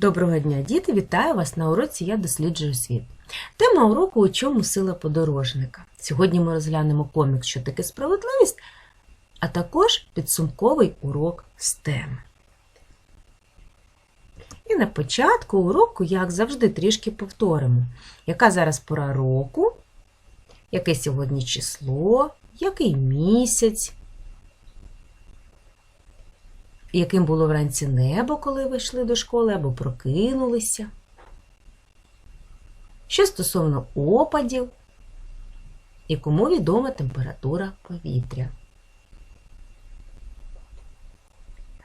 Доброго дня, діти! Вітаю вас на уроці Я досліджую світ. Тема уроку у чому сила подорожника. Сьогодні ми розглянемо комікс Що таке справедливість, а також підсумковий урок з теми. І на початку уроку, як завжди, трішки повторимо, яка зараз пора року, яке сьогодні число, який місяць, яким було вранці небо, коли ви йшли до школи або прокинулися. Що стосовно опадів і кому відома температура повітря.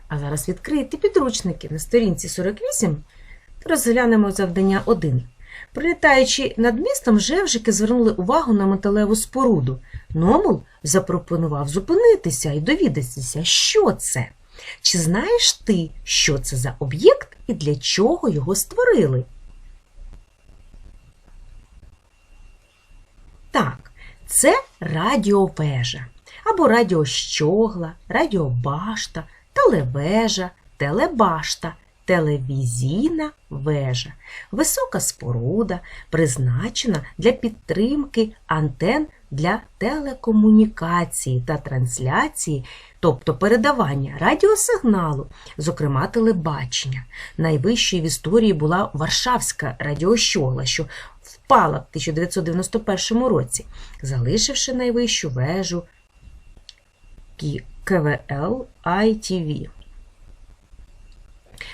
А зараз відкрийте підручники на сторінці 48 розглянемо завдання 1. Прилітаючи над містом, жевжики звернули увагу на металеву споруду. Номул запропонував зупинитися і довідатися, що це. Чи знаєш ти, що це за об'єкт і для чого його створили? Так, це радіовежа або радіощогла, радіобашта, телевежа, телебашта, телевізійна вежа. Висока споруда, призначена для підтримки антен для телекомунікації та трансляції, тобто передавання радіосигналу, зокрема телебачення. Найвищою в історії була Варшавська радіощогла, що впала в 1991 році, залишивши найвищу вежу КВЛ ITV.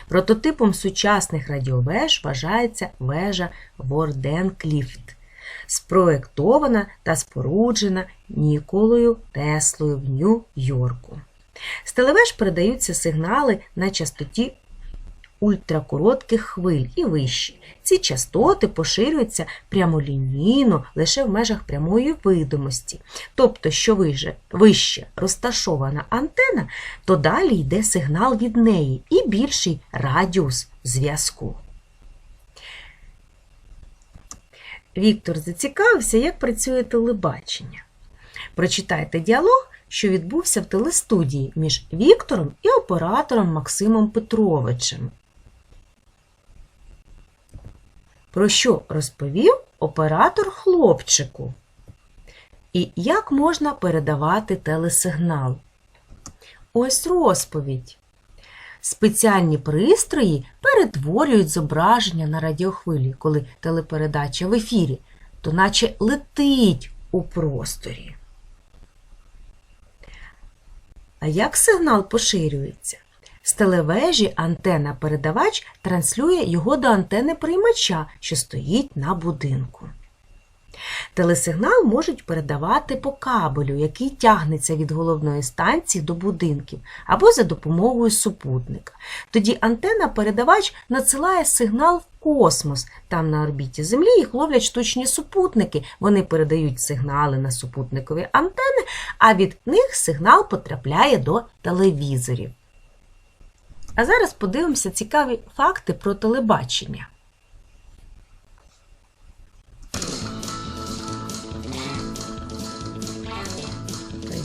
Прототипом сучасних радіовеж вважається вежа Ворденкліфт, спроектована та споруджена Ніколою Теслою в Нью-Йорку. З телевеж передаються сигнали на частоті ультракоротких хвиль і вищі. Ці частоти поширюються прямолінійно лише в межах прямої видимості. Тобто, що вище розташована антена, то далі йде сигнал від неї і більший радіус зв'язку. Віктор зацікавився, як працює телебачення. Прочитайте діалог, що відбувся в телестудії між Віктором і оператором Максимом Петровичем. Про що розповів оператор хлопчику? І як можна передавати телесигнал? Ось розповідь. Спеціальні пристрої перетворюють зображення на радіохвилі, коли телепередача в ефірі, то наче летить у просторі. А як сигнал поширюється? З телевежі антена-передавач транслює його до антени приймача, що стоїть на будинку. Телесигнал можуть передавати по кабелю, який тягнеться від головної станції до будинків, або за допомогою супутника. Тоді антена-передавач надсилає сигнал в космос. Там на орбіті Землі їх ловлять штучні супутники. Вони передають сигнали на супутникові антени, а від них сигнал потрапляє до телевізорів. А зараз подивимося цікаві факти про телебачення.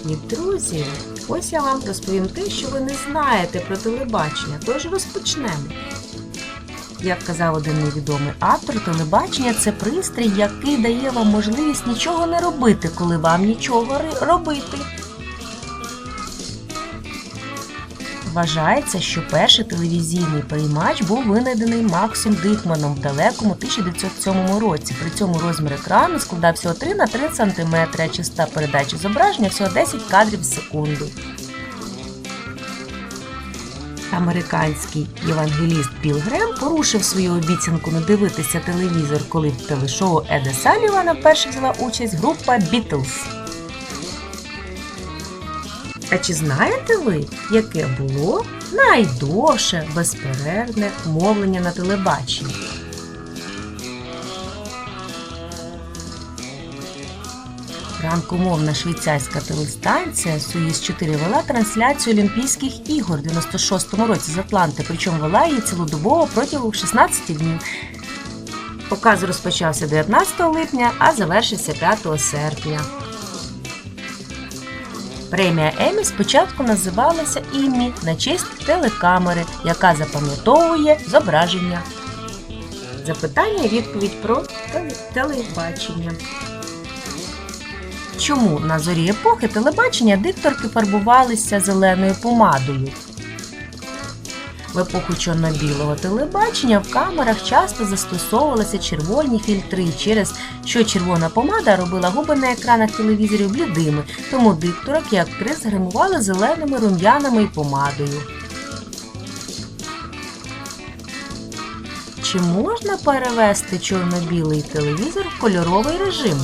Привіт, друзі! Ось я вам розповім те, що ви не знаєте про телебачення, тож розпочнемо. Як казав один невідомий автор, телебачення це пристрій, який дає вам можливість нічого не робити, коли вам нічого робити. Вважається, що перший телевізійний приймач був винайдений Максом Дихманом в далекому 1907 році. При цьому розмір екрану складав всього 3 на 3 см, а частота передачі зображення всього 10 кадрів в секунду. Американський євангеліст Білл Грем порушив свою обіцянку не дивитися телевізор, коли в телешоу Еда Салівана вперше взяла участь група Бітлз. А чи знаєте ви, яке було найдовше безперервне мовлення на телебаченні? Ранкомовна швейцарська телестанція Суїз 4 вела трансляцію Олімпійських ігор в 96-му році з Атланти, причому вела її цілодобово протягом 16 днів. Показ розпочався 19 липня, а завершився 5 серпня. Премія Емі спочатку називалася Іммі на честь телекамери, яка запам'ятовує зображення. Запитання і відповідь про телебачення. Чому на зорі епохи телебачення дикторки фарбувалися зеленою помадою? В епоху чорно-білого телебачення в камерах часто застосовувалися червоні фільтри, через що червона помада робила губи на екранах телевізорів блідими, тому дикторок і актрис гримували зеленими рум'янами і помадою. Чи можна перевести чорно-білий телевізор в кольоровий режим?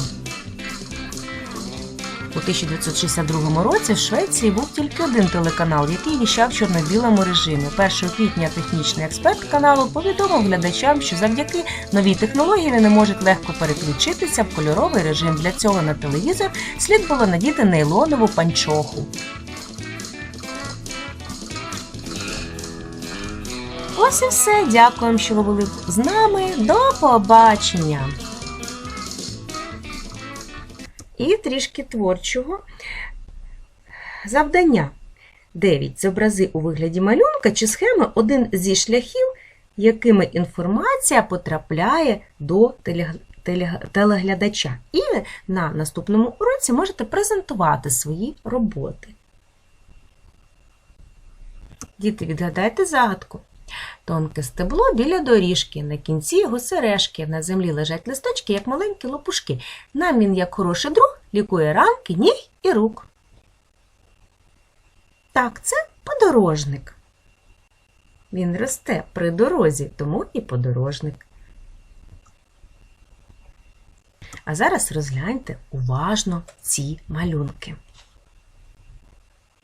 У 1962 році в Швеції був тільки один телеканал, який віщав в чорно-білому режимі. 1 квітня технічний експерт каналу повідомив глядачам, що завдяки новій технології вони можуть легко переключитися в кольоровий режим. Для цього на телевізор слід було надіти нейлонову панчоху. Ось і все. Дякуємо, що ви були з нами. До побачення! І трішки творчого завдання. 9. Зобрази у вигляді малюнка чи схеми один зі шляхів, якими інформація потрапляє до телег- телег- телеглядача. І на наступному уроці можете презентувати свої роботи. Діти, відгадайте загадку. Тонке стебло біля доріжки, на кінці його сережки, на землі лежать листочки, як маленькі лопушки. Нам він, як хороший друг, лікує ранки, ніг і рук. Так, це подорожник. Він росте при дорозі, тому і подорожник. А зараз розгляньте уважно ці малюнки.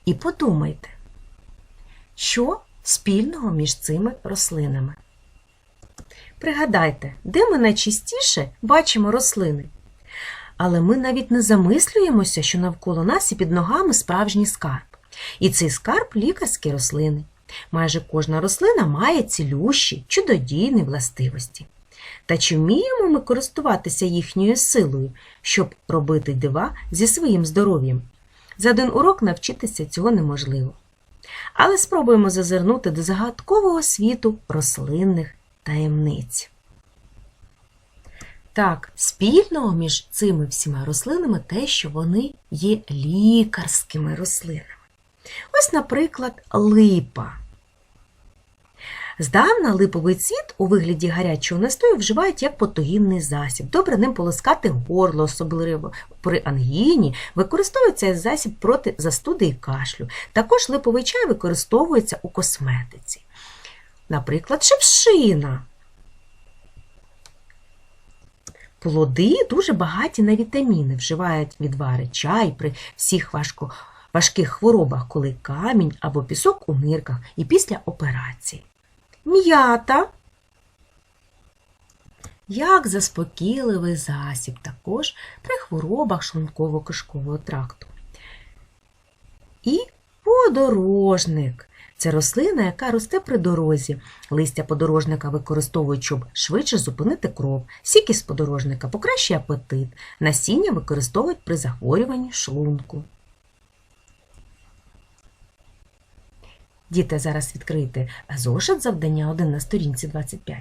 І подумайте, що спільного між цими рослинами. Пригадайте, де ми найчастіше бачимо рослини. Але ми навіть не замислюємося, що навколо нас і під ногами справжній скарб. І цей скарб лікарські рослини. Майже кожна рослина має цілющі, чудодійні властивості. Та чи вміємо ми користуватися їхньою силою, щоб робити дива зі своїм здоров'ям? За один урок навчитися цього неможливо. Але спробуємо зазирнути до загадкового світу рослинних таємниць. Так, спільного між цими всіма рослинами те, що вони є лікарськими рослинами. Ось, наприклад, липа. Здавна липовий цвіт у вигляді гарячого настою вживають як потогінний засіб. Добре ним полоскати горло, особливо при ангіні, використовується як засіб проти застуди і кашлю. Також липовий чай використовується у косметиці. Наприклад, шипшина. Плоди дуже багаті на вітаміни, вживають відвари чай при всіх важко, важких хворобах, коли камінь або пісок у нирках і після операції. М'ята. Як заспокійливий засіб, також при хворобах шлунково-кишкового тракту. І подорожник. Це рослина, яка росте при дорозі. Листя подорожника використовують, щоб швидше зупинити кров. Сік із подорожника покращує апетит. Насіння використовують при захворюванні шлунку. Діти, зараз відкрийте зошит завдання 1 на сторінці 25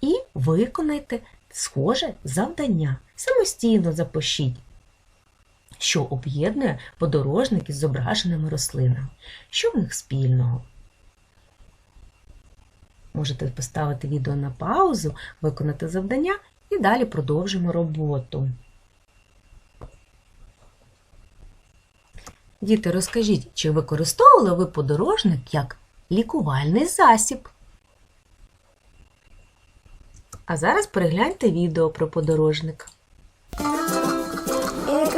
і виконайте схоже завдання. Самостійно запишіть, що об'єднує подорожники з зображеними рослинами. Що в них спільного? Можете поставити відео на паузу, виконати завдання і далі продовжимо роботу. Діти, розкажіть, чи використовували ви подорожник як лікувальний засіб? А зараз перегляньте відео про подорожник.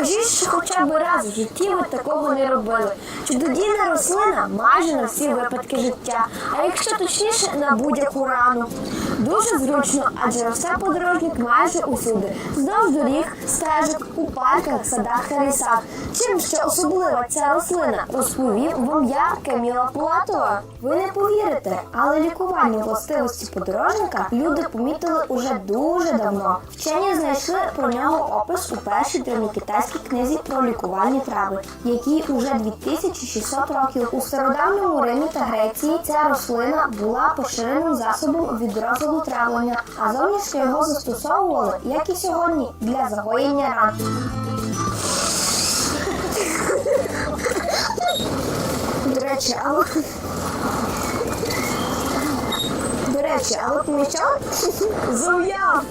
І що хоча б раз в житті ви такого не робили. Чудодійна рослина майже на всі випадки життя, а якщо точніше, на будь-яку рану. Дуже зручно, адже росте подорожник майже усюди. Вздовж доріг, стежок, у парках, садах та лісах. Чим ще особлива ця рослина, розповів вам я, Каміла Пулатова. Ви не повірите, але лікувальні властивості подорожника люди помітили уже дуже давно. Вчені знайшли про нього опис у першій древньокитайській Карпатській книзі про лікувальні трави, якій уже 2600 років. У стародавньому Римі та Греції ця рослина була поширеним засобом від розладу травлення, а зовнішньо його застосовували, як і сьогодні, для загоєння ран. До речі, а ви... До речі, а ви помічали? Зум'яв!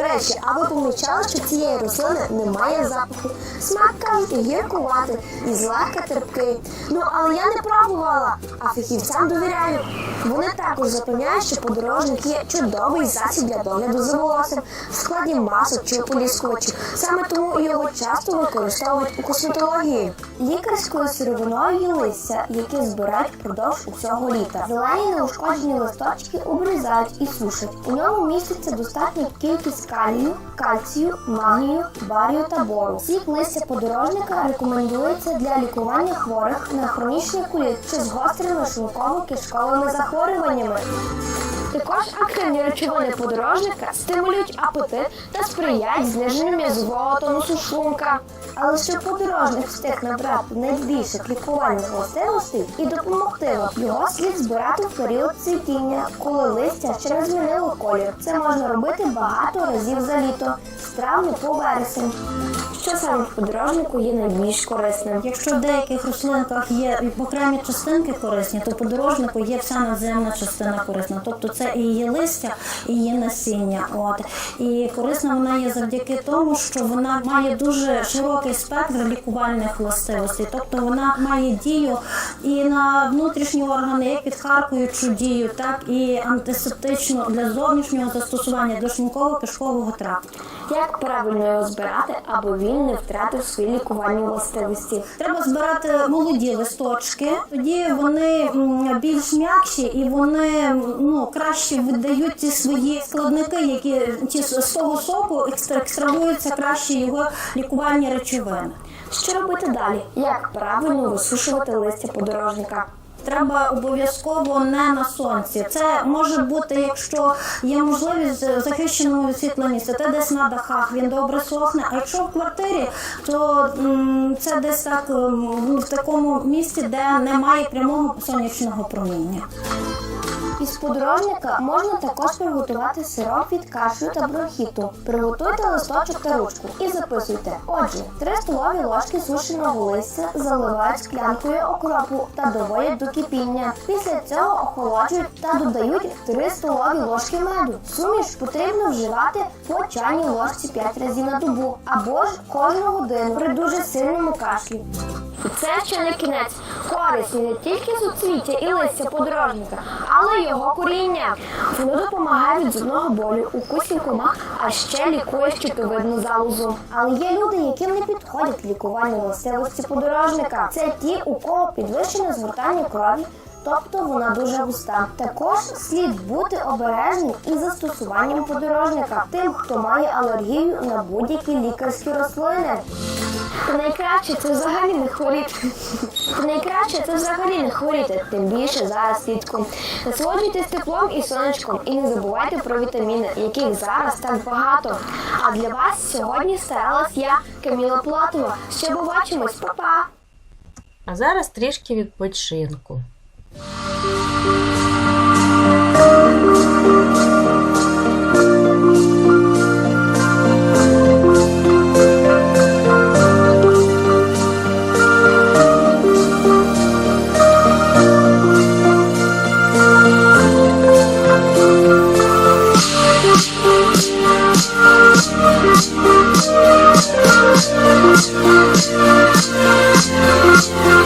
До речі, а ви помічали, що цієї рослини немає запаху? Смак кажуть гіркувати і злегка терпкий. Ну але я не пробувала, а фахівцям довіряю. Вони також запевняють, що подорожник є чудовий засіб для догляду за волоссям в складі масок чи ополіскувачів. Саме тому його часто використовують у косметології. Лікарською сировиною листя, яке збирають впродовж усього літа. Зелені неушкоджені листочки обрізають і сушать. У ньому міститься достатня кількість калію, кальцію, магнію, барію та бору. Сік листя подорожника рекомендується для лікування хворих на хронічний куліт чи з гострими шлунково-кишковими захворюваннями. Також активні речовини подорожника стимулюють апетит та сприяють зниженню тонусу шлунка. Але щоб подорожник встиг набрати найбільших лікувальних властивостей і допомогти вам, його слід збирати в період цвітіння, коли листя ще не змінило колір. Це можна робити багато разів за літо, з травня по вересень. Що саме в подорожнику є найбільш корисним? Якщо в деяких рослинках є окремі частинки корисні, то подорожнику є вся надземна частина корисна. Тобто це і є листя, і є насіння. От і корисна вона є завдяки тому, що вона має дуже широкий спектр лікувальних властивостей. Тобто вона має дію і на внутрішні органи, як підхаркуючу дію, так і антисептичну для зовнішнього застосування до шлунково-кишкового тракту. Як правильно його збирати, аби він не втратив свої лікувальні властивості? Треба збирати молоді листочки, тоді вони більш м'якші і вони ну краще видають ті свої складники, які ті з того соку екстра- екстрагуються краще його лікувальні речовини. Що робити далі? Як правильно висушувати листя подорожника? Треба обов'язково не на сонці. Це може бути, якщо є можливість захищеного від світла місця, це десь на дахах він добре сохне. А якщо в квартирі, то це десь так в такому місці, де немає прямого сонячного проміння. Із подорожника можна також приготувати сироп від кашлю та бронхіту. Приготуйте листочок та ручку і записуйте. Отже, 3 столові ложки сушеного листя заливають склянкою окропу та доводять до кипіння. Після цього охолоджують та додають 3 столові ложки меду. Суміш потрібно вживати по чайній ложці 5 разів на добу або ж кожну годину при дуже сильному кашлі. Це ще не кінець. Корисні не тільки суцвіття і листя подорожника, але й його коріння. Воно допомагає від зубного болю, укусів комах, а ще лікує щитовидну залозу. Але є люди, яким не підходять лікувальні властивості подорожника. Це ті, у кого підвищене згортання крові. Тобто вона дуже густа. Також слід бути обережним із застосуванням подорожника тим, хто має алергію на будь-які лікарські рослини. Найкраще це взагалі не хворіти. Найкраще це взагалі не хворіти, тим більше зараз влітку. Насолоджуйтесь теплом і сонечком і не забувайте про вітаміни, яких зараз так багато. А для вас сьогодні старалась я, Каміла Платова. Ще побачимось, Па-па! А зараз трішки відпочинку. Thank you.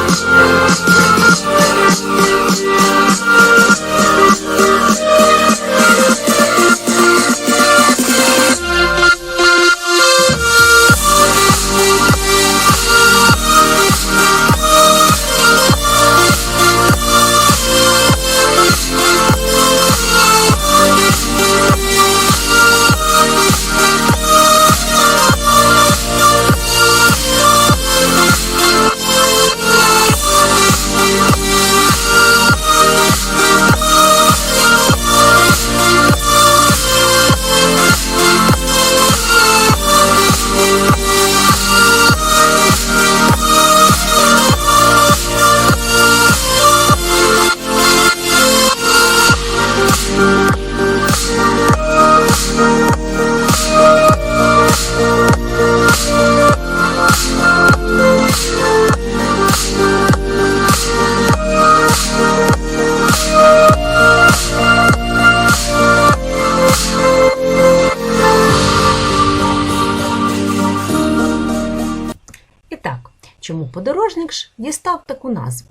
Таку назву.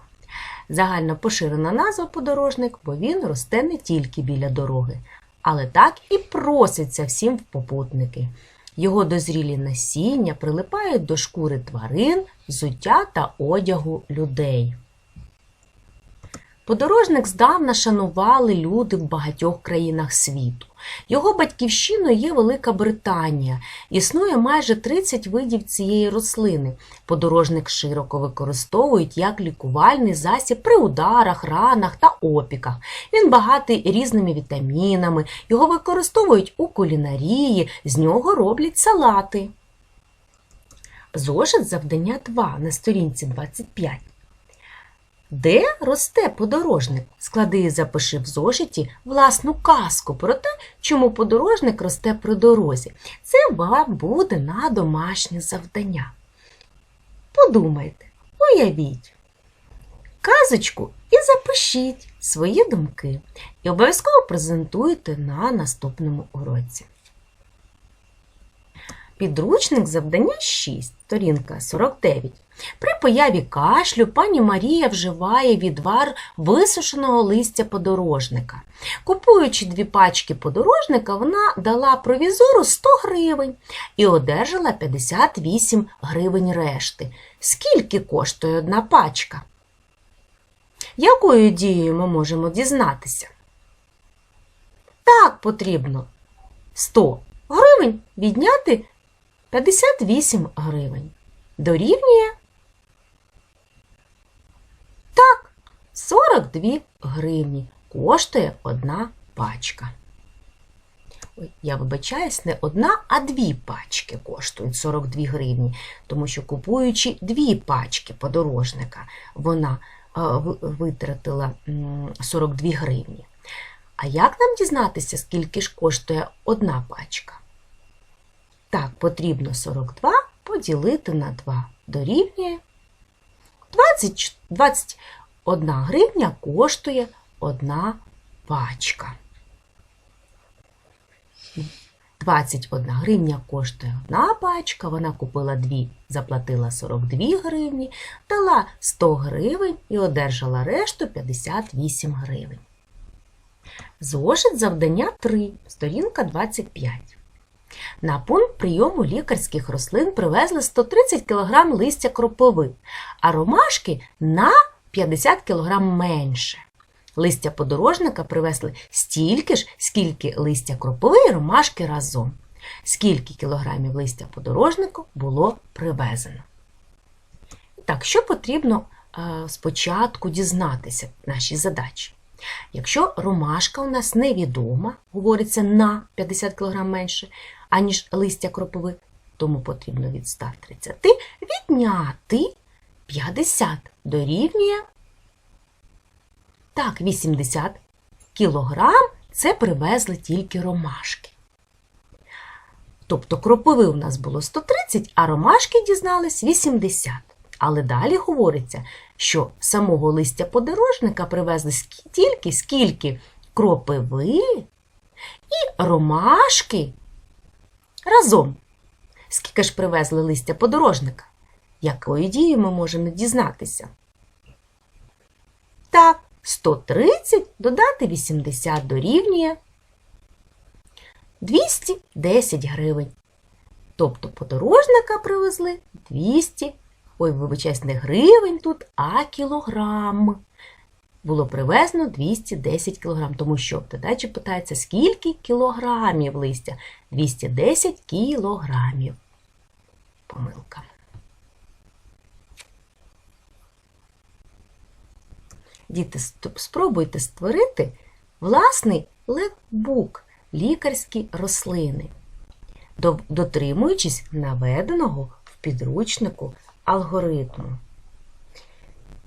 Загально поширена назва подорожник, бо він росте не тільки біля дороги, але так і проситься всім в попутники. Його дозрілі насіння прилипають до шкури тварин, взуття та одягу людей. Подорожник здавна шанували люди в багатьох країнах світу. Його батьківщиною є Велика Британія. Існує майже 30 видів цієї рослини. Подорожник широко використовують як лікувальний засіб при ударах, ранах та опіках. Він багатий різними вітамінами, його використовують у кулінарії, з нього роблять салати. Зошит завдання 2 на сторінці 25. Де росте подорожник? Склади і запиши в зошиті власну казку про те, чому подорожник росте при дорозі. Це вам буде на домашнє завдання. Подумайте, уявіть казочку і запишіть свої думки. І обов'язково презентуйте на наступному уроці. Підручник завдання 6, сторінка 49. При появі кашлю пані Марія вживає відвар висушеного листя подорожника. Купуючи дві пачки подорожника, вона дала провізору 100 гривень і одержала 58 гривень решти. Скільки коштує одна пачка? Якою дією ми можемо дізнатися? Так потрібно 100 гривень відняти 58 гривень. Дорівнює так, 42 гривні коштує одна пачка. Я вибачаюсь, не одна, а дві пачки коштують 42 гривні, тому що купуючи дві пачки подорожника, вона е, витратила 42 гривні. А як нам дізнатися, скільки ж коштує одна пачка? Так, потрібно 42 поділити на 2 дорівнює 20, 21 гривня коштує одна пачка. 21 гривня коштує одна пачка, вона купила дві, заплатила 42 гривні, дала 100 гривень і одержала решту 58 гривень. Зошит завдання 3, сторінка 25. На пункт прийому лікарських рослин привезли 130 кг листя кропиви, а ромашки на 50 кг менше. Листя подорожника привезли стільки ж, скільки листя кропиви і ромашки разом. Скільки кілограмів листя подорожнику було привезено. Так, що потрібно е, спочатку дізнатися в нашій задачі? Якщо ромашка у нас невідома, говориться на 50 кг менше, аніж листя кропиви, тому потрібно від 130 відняти 50 дорівнює так, 80 кілограм це привезли тільки ромашки. Тобто кропиви у нас було 130, а ромашки дізнались 80. Але далі говориться, що самого листя подорожника привезли стільки, скільки кропиви і ромашки разом. Скільки ж привезли листя подорожника? Якою дією ми можемо дізнатися? Так, 130 додати 80 дорівнює 210 гривень. Тобто подорожника привезли 200, ой, вибачаюсь, не гривень тут, а кілограм. Було привезено 210 кілограм, тому що в задачі питається, скільки кілограмів листя? 210 кілограмів. Помилка. Діти, спробуйте створити власний лекбук лікарські рослини, дотримуючись наведеного в підручнику алгоритму.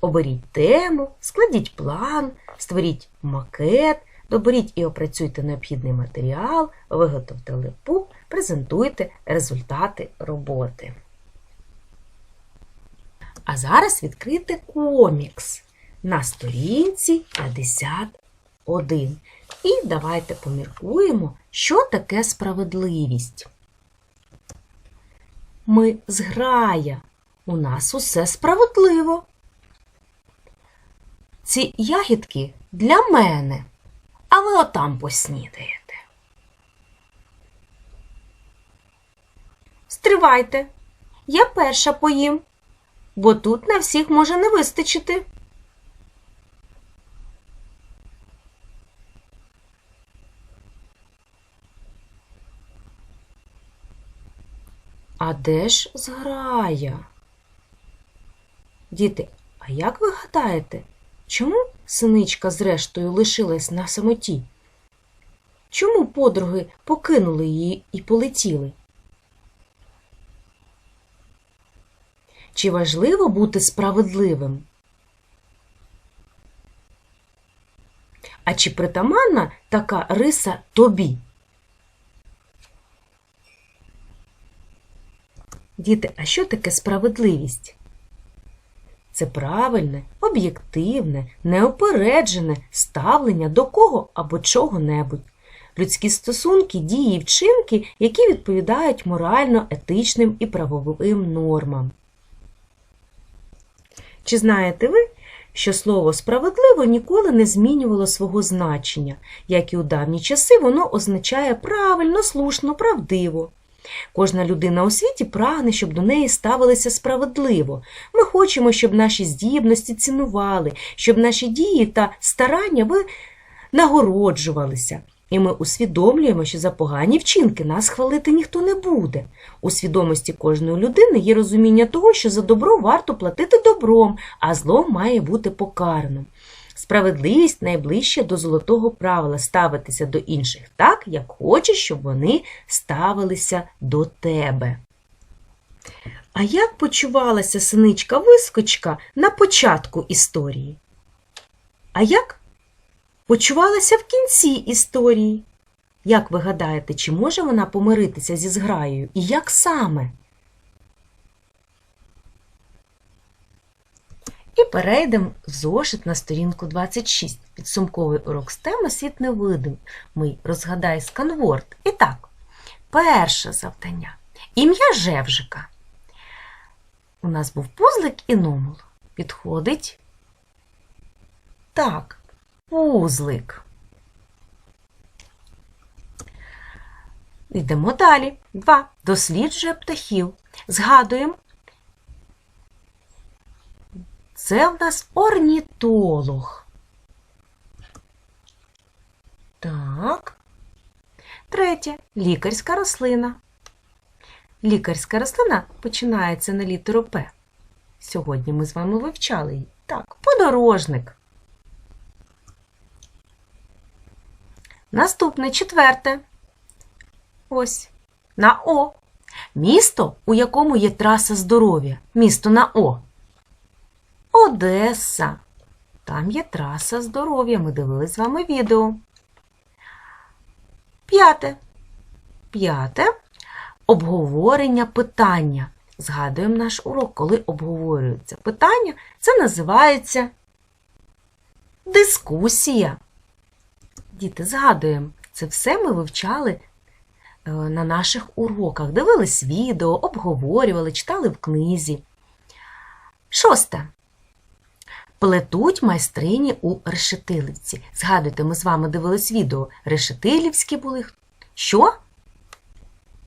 Оберіть тему, складіть план, створіть макет, доберіть і опрацюйте необхідний матеріал, виготовте лекбук, презентуйте результати роботи. А зараз відкрийте комікс на сторінці 51. І давайте поміркуємо, що таке справедливість. Ми зграя у нас усе справедливо. Ці ягідки для мене, а ви отам поснідаєте. Стривайте, я перша поїм, бо тут на всіх може не вистачити. А де ж зграя? Діти, а як ви гадаєте, чому синичка зрештою лишилась на самоті? Чому подруги покинули її і полетіли? Чи важливо бути справедливим? А чи притаманна така риса тобі? Діти, а що таке справедливість? Це правильне, об'єктивне, неопереджене ставлення до кого або чого-небудь. Людські стосунки, дії і вчинки, які відповідають морально-етичним і правовим нормам. Чи знаєте ви, що слово справедливо ніколи не змінювало свого значення, як і у давні часи воно означає правильно, слушно, правдиво. Кожна людина у світі прагне, щоб до неї ставилися справедливо. Ми хочемо, щоб наші здібності цінували, щоб наші дії та старання ви нагороджувалися. І ми усвідомлюємо, що за погані вчинки нас хвалити ніхто не буде. У свідомості кожної людини є розуміння того, що за добро варто платити добром, а зло має бути покараним. Справедливість найближче до золотого правила ставитися до інших так, як хочеш, щоб вони ставилися до тебе. А як почувалася синичка вискочка на початку історії? А як почувалася в кінці історії? Як ви гадаєте, чи може вона помиритися зі зграєю? І як саме? І перейдемо в зошит на сторінку 26. Підсумковий урок з теми світ невидимий. Розгадай сканворд. І так, перше завдання. Ім'я Жевжика. У нас був пузлик і номул. Підходить. Так, пузлик. Йдемо далі. Два. Досліджує птахів. Згадуємо. Це в нас орнітолог. Так. Третє. Лікарська рослина. Лікарська рослина починається на літеру П. Сьогодні ми з вами вивчали її. Так, подорожник. Наступне четверте. Ось. На О. Місто, у якому є траса здоров'я. Місто на О. Одеса. Там є траса здоров'я. Ми дивились з вами відео. П'яте. П'яте. Обговорення питання. Згадуємо наш урок, коли обговорюються питання. Це називається дискусія. Діти, згадуємо, це все ми вивчали е, на наших уроках. Дивились відео, обговорювали, читали в книзі. Шосте. Плетуть майстрині у решетилівці. Згадуйте, ми з вами дивились відео. Решетилівські були. Що?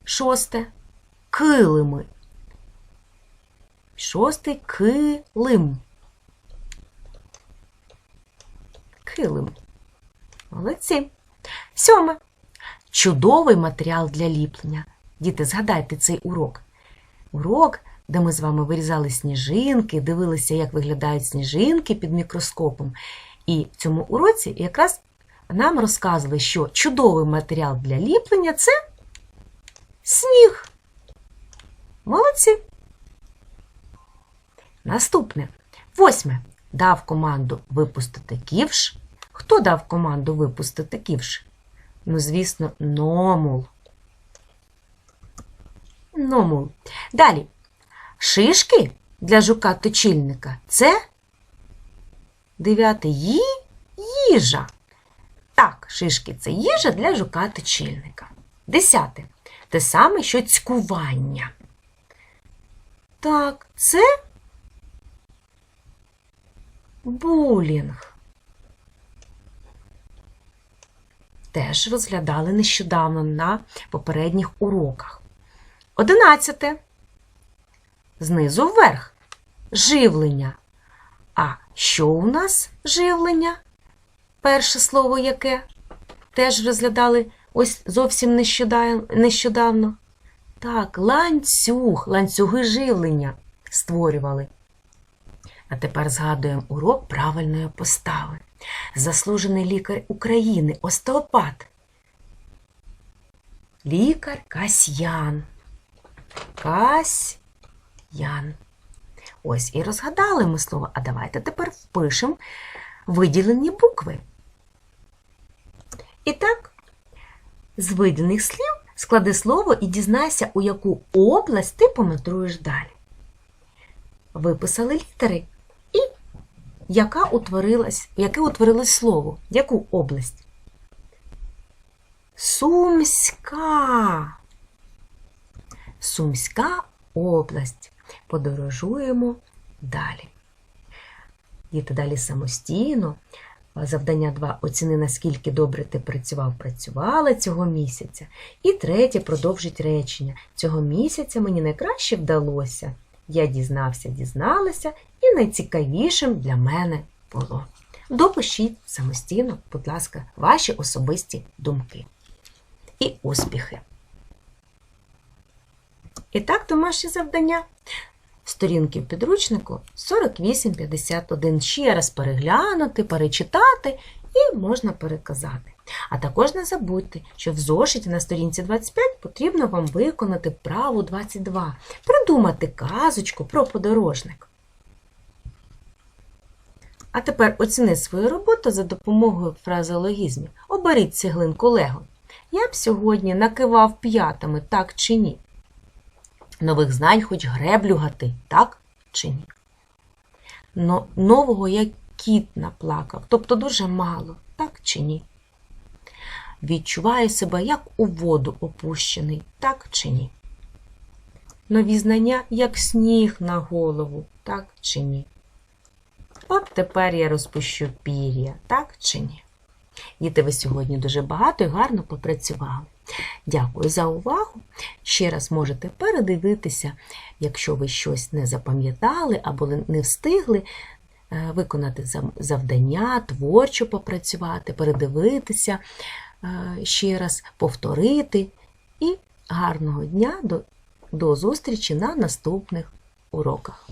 Шосте. Килими. Шостий килим. Килим. Молодці. Сьоме. Чудовий матеріал для ліплення. Діти, згадайте цей урок. Урок, де ми з вами вирізали сніжинки, дивилися, як виглядають сніжинки під мікроскопом. І в цьому уроці якраз нам розказували, що чудовий матеріал для ліплення це сніг. Молодці. Наступне. Восьме. Дав команду випустити ківш. Хто дав команду випустити ківш? Ну, звісно, номул. Номул. Далі. Шишки для жука-точильника це дев'яте ї їжа. Так, шишки це їжа для жука-точильника. Десяте. Те саме, що цькування. Так, це булінг. Теж розглядали нещодавно на попередніх уроках. Одинадцяте. Знизу вверх. Живлення. А що у нас живлення? Перше слово яке? Теж розглядали ось зовсім нещодавно. Так, ланцюг, ланцюги живлення створювали. А тепер згадуємо урок правильної постави. Заслужений лікар України, остеопат. Лікар Касьян. Касьян. Ось і розгадали ми слово. А давайте тепер впишемо виділені букви. І так, з виділених слів склади слово і дізнайся, у яку область ти помандруєш далі. Виписали літери і яка утворилась, яке утворилось слово, яку область? Сумська. Сумська область. Подорожуємо далі. Діти далі самостійно. Завдання 2. Оціни, наскільки добре ти працював, працювала цього місяця. І третє продовжить речення. Цього місяця мені найкраще вдалося. Я дізнався, дізналася, і найцікавішим для мене було. Допишіть самостійно, будь ласка, ваші особисті думки і успіхи. І так, домашнє завдання. Сторінки в підручнику 48-51. Ще раз переглянути, перечитати і можна переказати. А також не забудьте, що в зошиті на сторінці 25 потрібно вам виконати вправу 22, придумати казочку про подорожник. А тепер оціни свою роботу за допомогою фразеологізмів. Оберіть цеглинку Лего. Я б сьогодні накивав п'ятами, так чи ні? Нових знань хоч греблю гати, так чи ні? Но, нового як кіт наплакав, тобто дуже мало, так чи ні? Відчуваю себе як у воду опущений, так чи ні? Нові знання, як сніг на голову, так чи ні? От тепер я розпущу пір'я, так чи ні? Діти, ви сьогодні дуже багато і гарно попрацювали. Дякую за увагу. Ще раз можете передивитися, якщо ви щось не запам'ятали або не встигли, е, виконати завдання, творчо попрацювати, передивитися е, ще раз, повторити. І гарного дня до, до зустрічі на наступних уроках.